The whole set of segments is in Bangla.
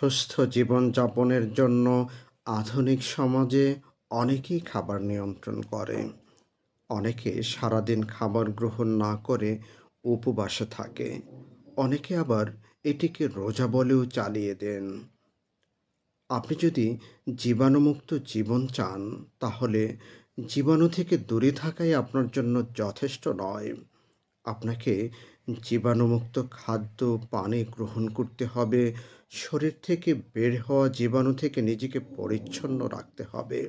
সুস্থ জীবনযাপনের জন্য আধুনিক সমাজে অনেকেই খাবার নিয়ন্ত্রণ করে। অনেকে সারাদিন খাবার গ্রহণ না করে উপবাসে থাকে। অনেকে আবার এটিকে রোজা বলেও চালিয়ে দেন। আপনি যদি জীবাণুমুক্ত জীবন চান, তাহলে জীবাণু থেকে দূরে থাকাই আপনার জন্য যথেষ্ট নয়। আপনাকে জীবাণুমুক্ত খাদ্য, পানি গ্রহণ করতে হবে শরীর থেকে বের হওয়া জীবাণু থেকে নিজেকে পরিচ্ছন্ন রাখতে হবে।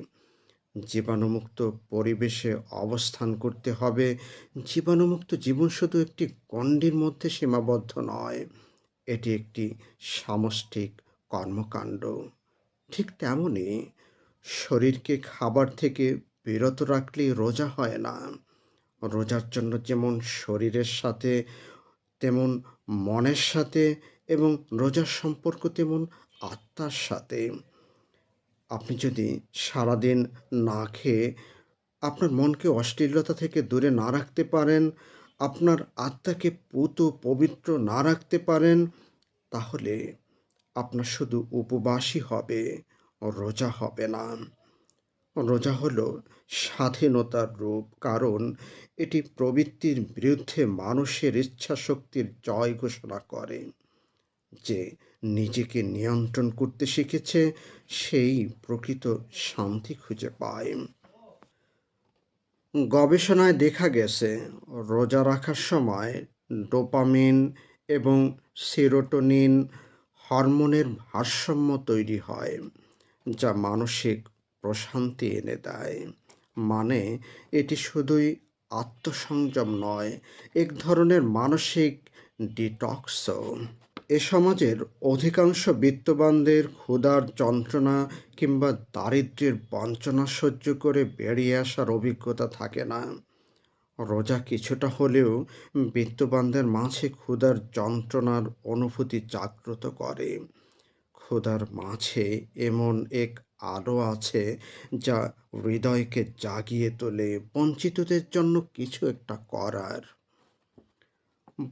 জীবাণুমুক্ত পরিবেশে অবস্থান করতে হবে। জীবাণুমুক্ত জীবন শুধু একটি গণ্ডির মধ্যে সীমাবদ্ধ নয়, এটি একটি সামষ্টিক কর্মকাণ্ড। ঠিক তেমনই শরীরকে খাবার থেকে বিরত রাখলেই রোজা হয় না। রোজার জন্য যেমন শরীরের সাথে, তেমন মনের সাথে এবং রোজার সম্পর্ক তেমন আত্মার সাথে। আপনি যদি সারাদিন না খেয়ে আপনার মনকে অশ্লীলতা থেকে দূরে না রাখতে পারেন, আপনার আত্মাকে পুত পবিত্র না রাখতে পারেন, তাহলে আপনার শুধু উপবাসই হবে, রোজা হবে না। রোজা হলো স্বাধীনতার রূপ, কারণ এটি প্রবৃত্তির বিরুদ্ধে মানুষের ইচ্ছা শক্তির জয় ঘোষণা করে। যে নিজেকে নিয়ন্ত্রণ করতে শিখেছে, সেই প্রকৃত শান্তি খুঁজে পায়। গবেষণায় দেখা গেছে, রোজা রাখার সময় ডোপামিন এবং সেরোটোনিন হরমোনের ভারসাম্য তৈরি হয়, যা মানসিক প্রশান্তি এনে দেয়। মানে এটি শুধুই আত্মসংযম নয়, এক ধরনের মানসিক ডিটক্সও। এ সমাজের অধিকাংশ বিত্তবানদের ক্ষুধার যন্ত্রণা কিংবা দারিদ্র্যের বঞ্চনা সহ্য করে বেরিয়ে আসার অভিজ্ঞতা থাকে না। রোজা কিছুটা হলেও বিত্তবানদের মাঝে ক্ষুধার যন্ত্রণার অনুভূতি জাগ্রত করে। ক্ষুধার মাঝে এমন এক আলো আছে যা হৃদয়কে জাগিয়ে তোলে, বঞ্চিতদের জন্য কিছু একটা করার।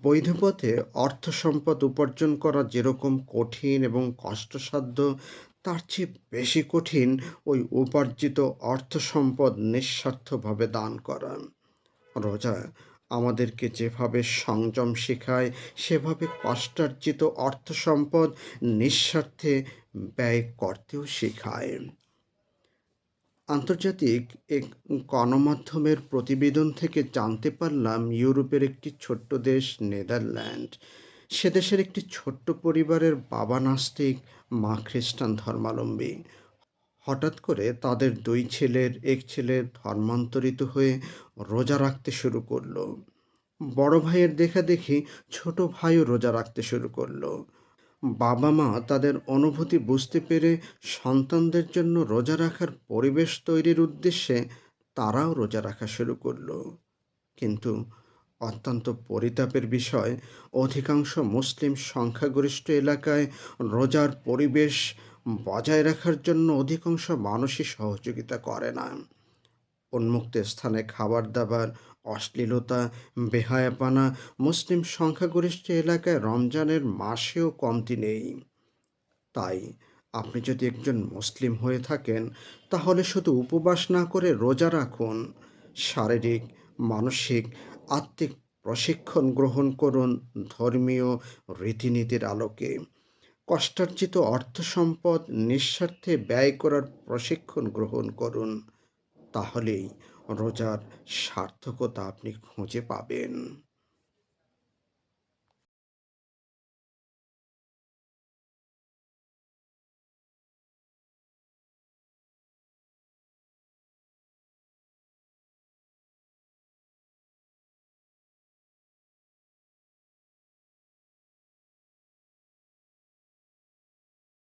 বৈধ পথে অর্থ সম্পদ উপার্জন করা যেরকম কঠিন এবং কষ্টসাধ্য, তার চেয়ে বেশি কঠিন ওই উপার্জিত অর্থ সম্পদ নিঃস্বার্থভাবে দান করা। রোজা আমাদেরকে যেভাবে সংযম শেখায়, সেভাবে কষ্টার্জিত অর্থ সম্পদ নিঃস্বার্থে ব্যয় করতেও শেখায়। আন্তর্জাতিক এক গণমাধ্যমের প্রতিবেদন থেকে জানতে পারলাম, ইউরোপের একটি ছোট্ট দেশ নেদারল্যান্ড। সে দেশের একটি ছোট্ট পরিবারের বাবা নাস্তিক, মা খ্রিস্টান ধর্মাবলম্বী। হঠাৎ করে তাদের দুই ছেলের এক ছেলে ধর্মান্তরিত হয়ে রোজা রাখতে শুরু করল। বড় ভাইয়ের দেখা দেখি ছোট ভাইও রোজা রাখতে শুরু করল। বাবা মা তাদের অনুভূতি বুঝতে পেরে সন্তানদের জন্য রোজা রাখার পরিবেশ তৈরির উদ্দেশ্যে তারাও রোজা রাখা শুরু করল। কিন্তু অত্যন্ত পরিতাপের বিষয়, অধিকাংশ মুসলিম সংখ্যাগরিষ্ঠ এলাকায় রোজার পরিবেশ বজায় রাখার জন্য অধিকাংশ মানুষই সহযোগিতা করে না। উন্মুক্ত স্থানে খাবার দাবার অশ্লীলতা, বেহায়াপানা, মুসলিম সংখ্যাগরিষ্ঠ এলাকায় রমজানের মাসেও কমতি নেই। তাই আপনি যদি একজন মুসলিম হয়ে থাকেন, তাহলে শুধু উপবাস না করে রোজা রাখুন। শারীরিক, মানসিক, আত্মিক প্রশিক্ষণ গ্রহণ করুন ধর্মীয় রীতিনীতির আলোকে। কষ্টার্জিত অর্থ সম্পদ নিঃস্বার্থে ব্যয় করার প্রশিক্ষণ গ্রহণ করুন। তাহলেই রোজার সার্থকতা আপনি খুঁজে পাবেন।